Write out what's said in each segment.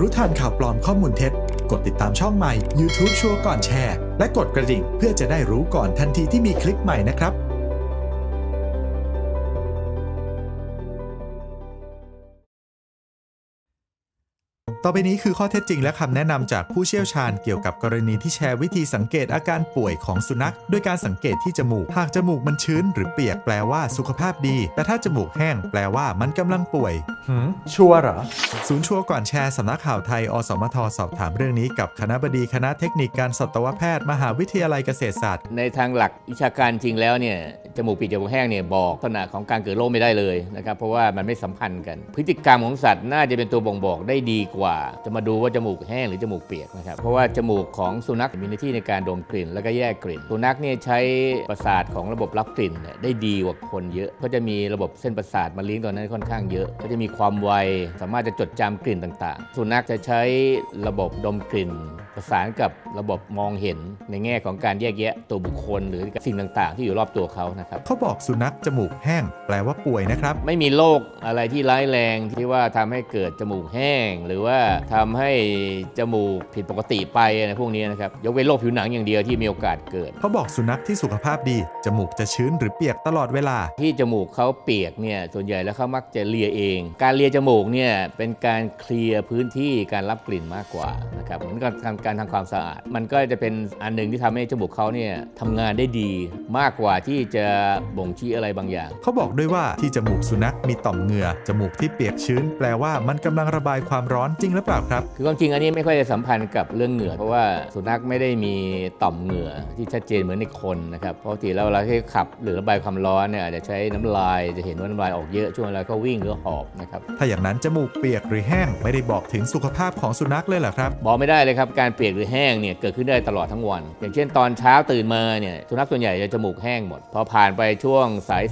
รู้ทันข่าวปลอมข้อมูลเท็จ กดติดตามช่องใหม่ YouTube ชัวร์ก่อนแชร์ และกดกระดิ่งเพื่อจะได้รู้ก่อนทันทีที่มีคลิปใหม่นะครับ ต่อไปนี้คือข้อเท็จจริงและคำแนะนำจากผู้เชี่ยวชาญเกี่ยวกับกรณีที่แชร์วิธีสังเกตอาการป่วยของสุนัขด้วยการสังเกตที่จมูก หากจมูกมันชื้นหรือเปียกแปลว่าสุขภาพดี แต่ถ้าจมูกแห้งแปลว่ามันกำลังป่วยหืมชัวร์เหรอ ศูนย์ชัวร์ก่อนแชร์สำนักข่าวไทย อสมทสอบถามเรื่องนี้กับคณะบดีคณะเทคนิคการสัตวแพทย์มหาวิทยาลัยเกษตรศาสตร์ ในทางหลักวิชาการจริงแล้วเนี่ยจมูกปิดจมูกแห้งเนี่ยบอกลักษณะของการเกิดโรคไม่ได้เลยนะครับเพราะว่ามันไม่สัมพันธ์กัน พฤติกรรมของสัตว์น่าจะเป็นตัวบ่งบอกได้ดีกว่าจะมาดูว่าจมูกแห้งหรือจมูกเปียกนะครับ เพราะว่าจมูกของสุนัขมีหน้าที่ในการดมกลิ่น แล้วก็แยกกลิ่น สุนัขเนี่ยใช้ประสาทของระบบรับกลิ่นได้ดีกว่าคนเยอะ ก็จะมีระบบเส้นประสาทมาเลี้ยงตัวนั้นค่อนข้างเยอะ ก็จะมีความไว สามารถจะจดจำกลิ่นต่างๆ สุนัขจะใช้ระบบดมกลิ่นประสานกับระบบมองเห็นในแง่ของการแยกแยะตัวบุคคล หรือสิ่งต่างๆ ที่อยู่รอบตัวเขานะครับเขาบอกสุนัขจมูกแห้ง แปลว่าป่วยนะครับ ไม่มีโรคอะไรที่ร้ายแรงที่ว่าทำให้เกิดจมูกแห้ง หรือว่าทำให้จมูกผิดปกติไปอะไรพวกนี้นะครับยกเว้นโรคผิวหนังอย่างเดียวที่มีโอกาสเกิดเขาบอกสุนัขที่สุขภาพดี จมูกจะชื้นหรือเปียกตลอดเวลา ที่จมูกเขาเปียกเนี่ยส่วนใหญ่แล้วเขามักจะเลียเอง การเลียจมูกเนี่ยเป็นการเคลียร์พื้นที่การรับกลิ่นมากกว่านะครับเหมือนกับทำการทำความสะอาด มันก็จะเป็นอันหนึ่งที่ทำให้จมูกเขาเนี่ยทำงานได้ดีมากกว่าที่จะบ่งชี้อะไรบางอย่าง เขาบอกด้วยว่าที่จมูกสุนัขมีต่อมเหงื่อจมูกที่เปียกชื้น แปลว่ามันกำลังระบายความร้อนจริงหรือเปล่าครับ คือความจริงอันนี้ไม่ค่อยจะสัมพันธ์กับเรื่องเหงื่อเพราะว่าสุนัขไม่ได้มีต่อมเหงื่อที่ชัดเจนเหมือนในคนนะครับปกติแล้วเวลาที่ขับหรือระบายความร้อนเนี่ยอาจจะใช้น้ำลายจะเห็นว่าน้ำลายออกเยอะช่วงเวลาเขาวิ่งหรือหอบนะครับถ้าอย่างนั้นจมูกเปียกหรือแห้งไม่ได้บอกถึงสุขภาพของสุนัขเลยเหรอครับบอกไม่ได้เลยครับการเปียกหรือแห้งเนี่ยเกิดขึ้นได้ตลอดทั้งวัน อย่างเช่นตอนเช้าตื่นมาเนี่ยสุนัขส่วนใหญ่จะจมูกแห้งหมด พอผ่านไปช่วง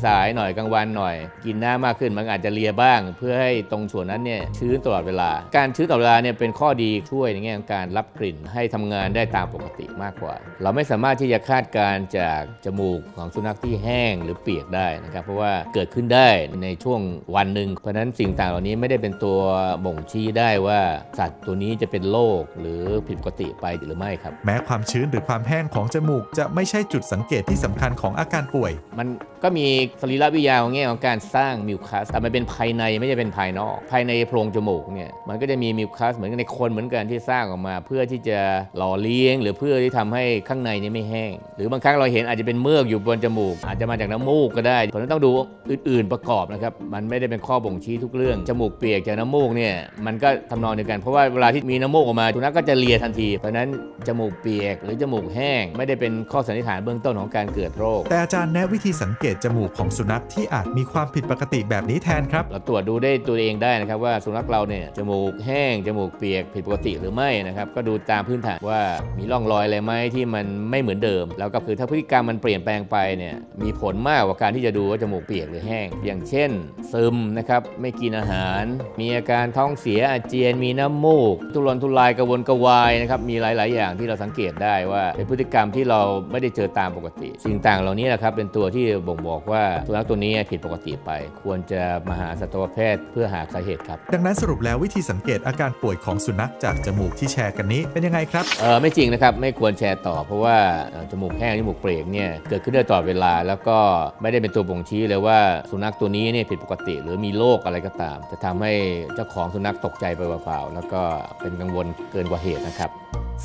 สายๆหน่อยกลางวันหน่อย กินน้ำมากขึ้นมันอาจจะเลียบ้าง เพื่อให้ตรงส่วนนั้นเนี่ยชื้นตลอดเวลา การชื้นตลอดเวลาเนี่ยเป็นข้อดีช่วยในแง่ของการรับกลิ่นให้ทำงานได้ตามปกติมากกว่า เราไม่สามารถที่จะคาดการจากจมูกของสุนัขที่แห้งหรือเปียกได้นะครับเพราะว่าเกิดขึ้นได้ในช่วงวันหนึ่งเพราะฉะนั้นสิ่งต่างเหล่านี้ไม่ได้เป็นตัวบ่งชี้ได้ว่าสัตว์ตัวนี้จะเป็นโรคหรือผิดปกติไปหรือไม่ครับ แม้ความชื้นหรือความแห้งของจมูกจะไม่ใช่จุดสังเกตที่สำคัญของอาการป่วย มันก็มีสรีระวิทยาของแง่ของการสร้างมิวคัสแต่มันเป็นภายในไม่ใช่เป็นภายนอก ภายในโพรงจมูกเนี่ยมันก็จะมีมิวคัสเหมือนกันในคนเหมือนกันที่สร้างออกมา เพื่อที่จะหล่อเลี้ยง หรือเพื่อที่ทำให้ข้างในนี้ไม่แห้ง หรือบางครั้งเราเห็นอาจจะเป็นเมือกอยู่บนจมูก อาจจะมาจากน้ำมูกก็ได้เพราะนั้นต้องดูอื่น ๆประกอบนะครับมันไม่ได้เป็นข้อบ่งชี้ทุกเรื่องจมูกเปียกจากน้ำมูกเนี่ยมันก็ทำนองเดียวกันเพราะว่าเวลาที่มีน้ำมูกออกมาสุนัขก็จะเลียทันที เพราะฉะนั้นจมูกเปียกหรือจมูกแห้ง ไม่ได้เป็นข้อสันนิษฐานเบื้องต้นของการเกิดโรค แต่อาจารย์แนะวิธีสังเกตจมูกของสุนัขที่อาจมีความผิดปกติแบบนี้แทนครับ เราตรวจดูได้ตัวเองได้นะครับว่าสุนัขเราเนี่ยจมูกแห้งจมูกเปียกผิดปกติหรือไม่นะครับก็ดูตามพื้นฐานว่ามีร่องรอยอะไรไหมที่มันไม่เหมือนเดิม แล้วก็คือถ้าพฤติกรรมมันเปลี่ยนแปลงไปเนี่ยมีผลมากกว่าการที่จะดูว่าจมูกเปียกหรือแห้ง อย่างเช่น ซึมนะครับไม่กินอาหาร มีอาการท้องเสียอาเจียน มีน้ำมูก ทุรนทุรายกระวนกระวายนะครับมีหลาย ๆ อย่างที่เราสังเกตได้ว่าเป็นพฤติกรรมที่เราไม่ได้เจอตามปกติ สิ่งต่างเหล่านี้นะครับเป็นตัวที่บ่งบอกว่าสุนัขตัวนี้ผิดปกติไป ควรจะมาหาสัตวแพทย์เพื่อหาสาเหตุครับดังนั้นสรุปแล้ววิธีสังเกตอาการป่วยของสุนัขจากจมูกที่แชร์กันนี้เป็นยังไงครับเออไม่จริงนะครับไม่ควรแชร์ต่อ เพราะว่าเอ่อจมูกแห้งจมูกเปรกเนี่ยเกิดขึ้นได้ตลอดเวลา แล้วก็ไม่ได้เป็นตัวบ่งชี้เลยว่าสุนัขตัวนี้เนี่ยผิดปกติ หรือมีโรคอะไรก็ตาม จะทำให้เจ้าของสุนัขตกใจไปเปล่าๆแล้วก็เป็นกังวลเกินกว่าเหตุนะครับ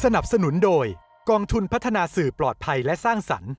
สนับสนุนโดย กองทุนพัฒนาสื่อปลอดภัยและสร้างสรรค์